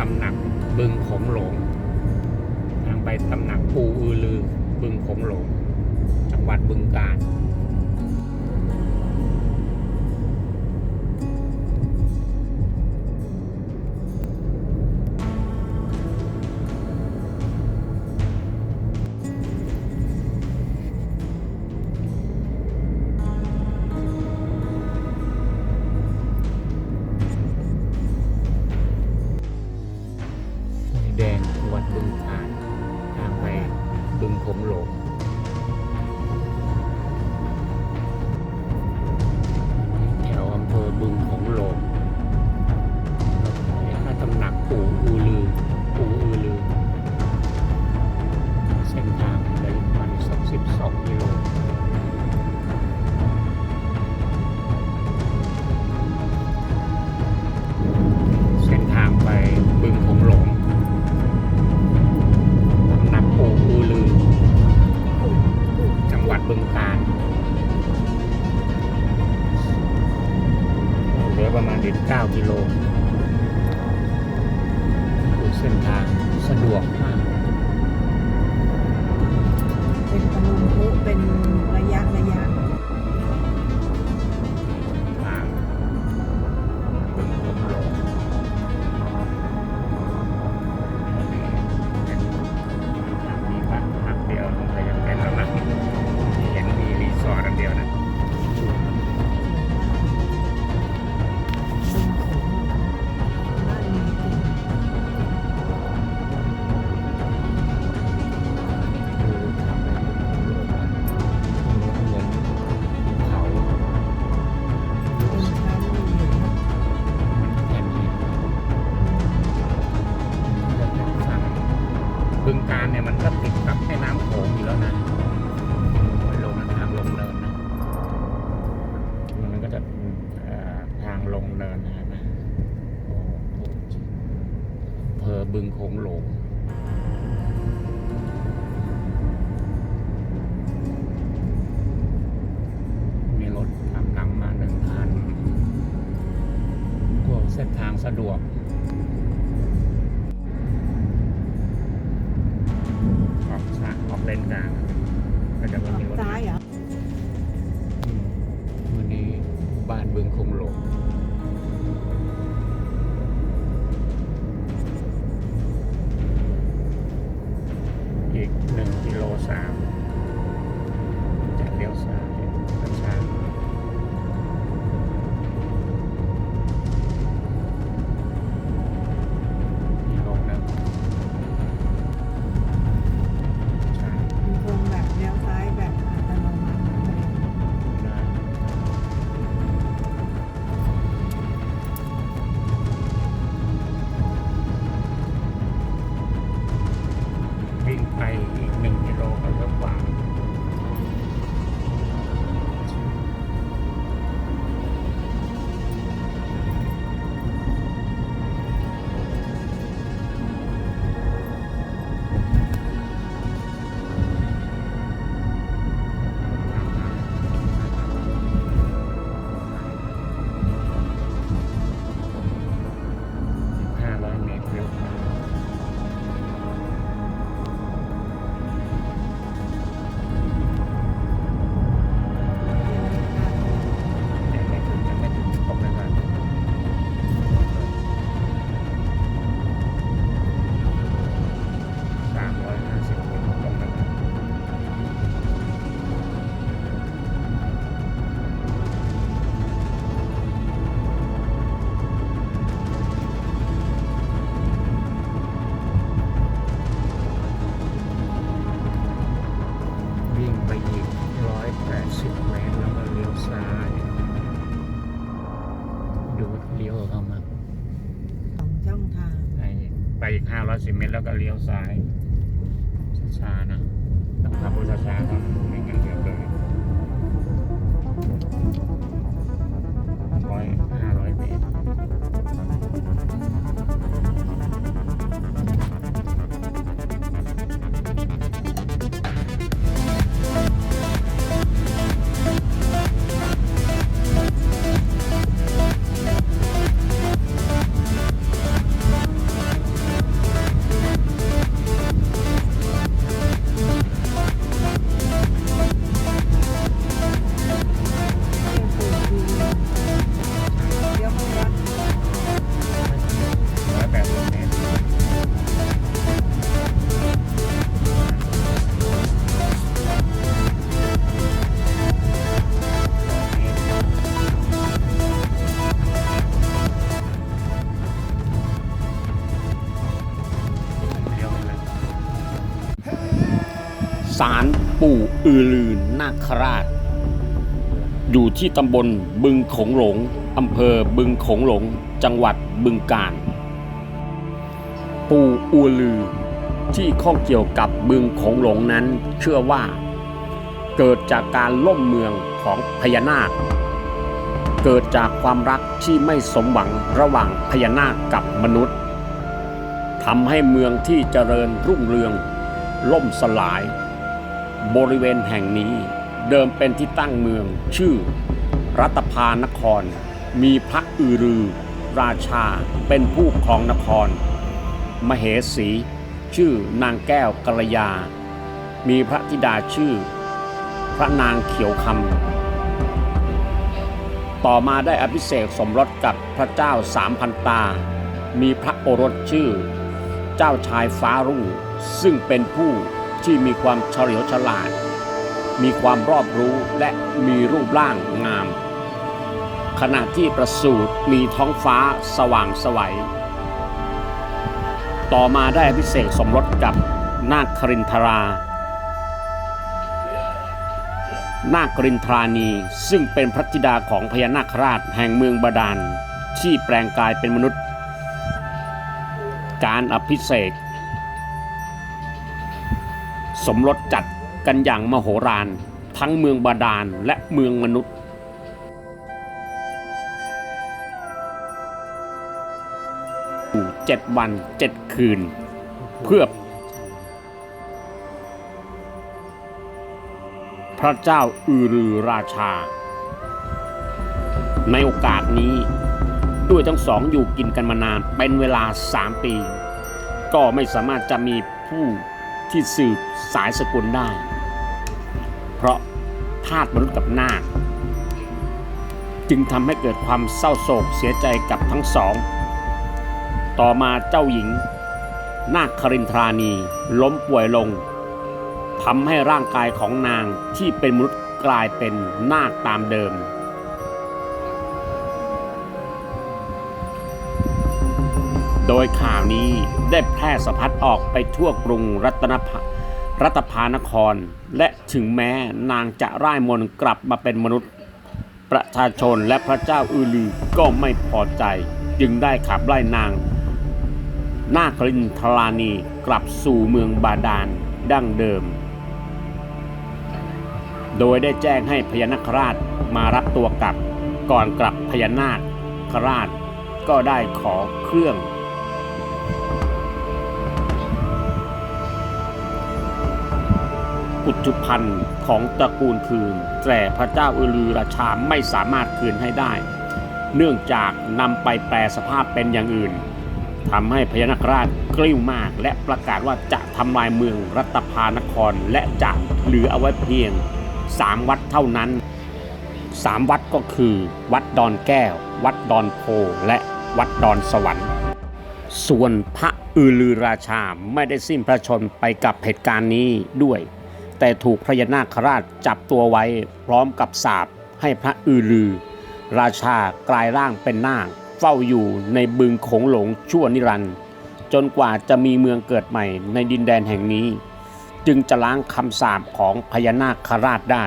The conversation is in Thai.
ตำหนักบึงขมหลง ทางไปตำหนักปูอือลือบึงขมหลง จังหวัดบึงกาฬ ผมหลง ประมาณเ9กิโลดูเส้นทางสะดวกมากเป็นตะลุมพุเป็นระยะระยะ บึงการเนี่ยมันก็ติดกับแม่น้ำโขงอยู่แล้วนะมันลงทางลงเนินนะ มันก็จะทางลงเนินนะครัอเพอบึงโขงหลง เป็ กห้าร้อยสิเมตรแล้วก็เลี้ยวซ้ายช้านะต้องขับรถช้าๆครับ ศาลปู่อือลืนนาคราช อยู่ที่ตำบลบึงโขงหลงอำเภอบึงโขงหลง จังหวัดบึงกาฬปู่อูลือ ที่ข้องเกี่ยวกับบึงโขงหลงนั้นเชื่อว่า เกิดจากการล่มเมืองของพญานาค เกิดจากความรักที่ไม่สมหวังระหว่างพญานาคกับมนุษย์ทำให้เมืองที่เจริญรุ่งเรืองล่มสลาย บริเวณแห่งนี้เดิมเป็นที่ตั้งเมือง ชื่อ รัตภานคร มีพระอือรือ ราชาเป็นผู้ครองนคร มเหสี ชื่อนางแก้วกัลยา มีพระธิดาชื่อ พระนางเขียวคำต่อมาได้อภิเษกสมรสกับพระเจ้าสามพันตา มีพระโอรสชื่อ เจ้าชายฟ้ารุ่งซึ่งเป็นผู้ ที่มีความเฉลียวฉลาด มีความรอบรู้และมีรูปร่างงาม ขณะที่ประสูติมีท้องฟ้าสว่างไสวัย ต่อมาได้อภิเศษสมรสกับนาครินทรา นาครินทรานีซึ่งเป็นพระธิดาของพญานาคราชแห่งเมืองบาดาลที่แปลงกายเป็นมนุษย์ การอภิเษก สมรสจัดกันอย่างมโหฬารทั้งเมืองบาดาลและเมืองมนุษย์อยู่เจ็ดวันเจ็ดคืน เพื่อ พระเจ้าอือรือราชา ในโอกาสนี้ด้วยทั้งสองอยู่กินกันมานานเป็นเวลาสามปี ก็ไม่สามารถจะมีผู้ ที่สืบสายสกุลได้ เพราะธาตุมนุษย์กับนาคจึงทำให้เกิดความเศร้าโศกเสียใจกับทั้งสอง ต่อมาเจ้าหญิง นาคครินทรานีล้มป่วยลงทำให้ร่างกายของนางที่เป็นมนุษย์กลายเป็นนาคตามเดิม โดยข่าวนี้ได้แพร่สะพัดออกไปทั่วกรุงรัตนพรัตภานคร และถึงแม้นางจะร่ายมนต์กลับมาเป็นมนุษย์ ประชาชนและพระเจ้าอือลือก็ไม่พอใจ จึงได้ขับไล่นางนาครินทรานีกลับสู่เมืองบาดาลดั้งเดิม โดยได้แจ้งให้พญานาคราชมารับตัวกลับ ก่อนกลับพญานาคราชก็ได้ขอเครื่อง อุจุพันธ์ของตระกูลคืน แต่พระเจ้าอือลือราชาไม่สามารถคืนให้ได้ เนื่องจากนำไปแปลสภาพเป็นอย่างอื่นทำให้พญานาคราชกลิ้วมาก และประกาศว่าจะทำลายเมืองรัตภานครและจะเหลือเอาไว้เพียงสามวัดเท่านั้นสามวัดก็คือ วัดดอนแก้ว วัดดอนโพและวัดดอนสวรรค์ ส่วนพระอือลือราชาไม่ได้สิ้นพระชนไปกับเหตุการณ์นี้ด้วย แต่ถูกพญานาคราชจับตัวไว้พร้อมกับสาบให้พระอือลือ ราชากลายร่างเป็นนาคเฝ้าอยู่ในบึงโขงหลงชั่วนิรันดร์จนกว่าจะมีเมืองเกิดใหม่ในดินแดนแห่งนี้ จึงจะล้างคำสาปของพญานาคราชได้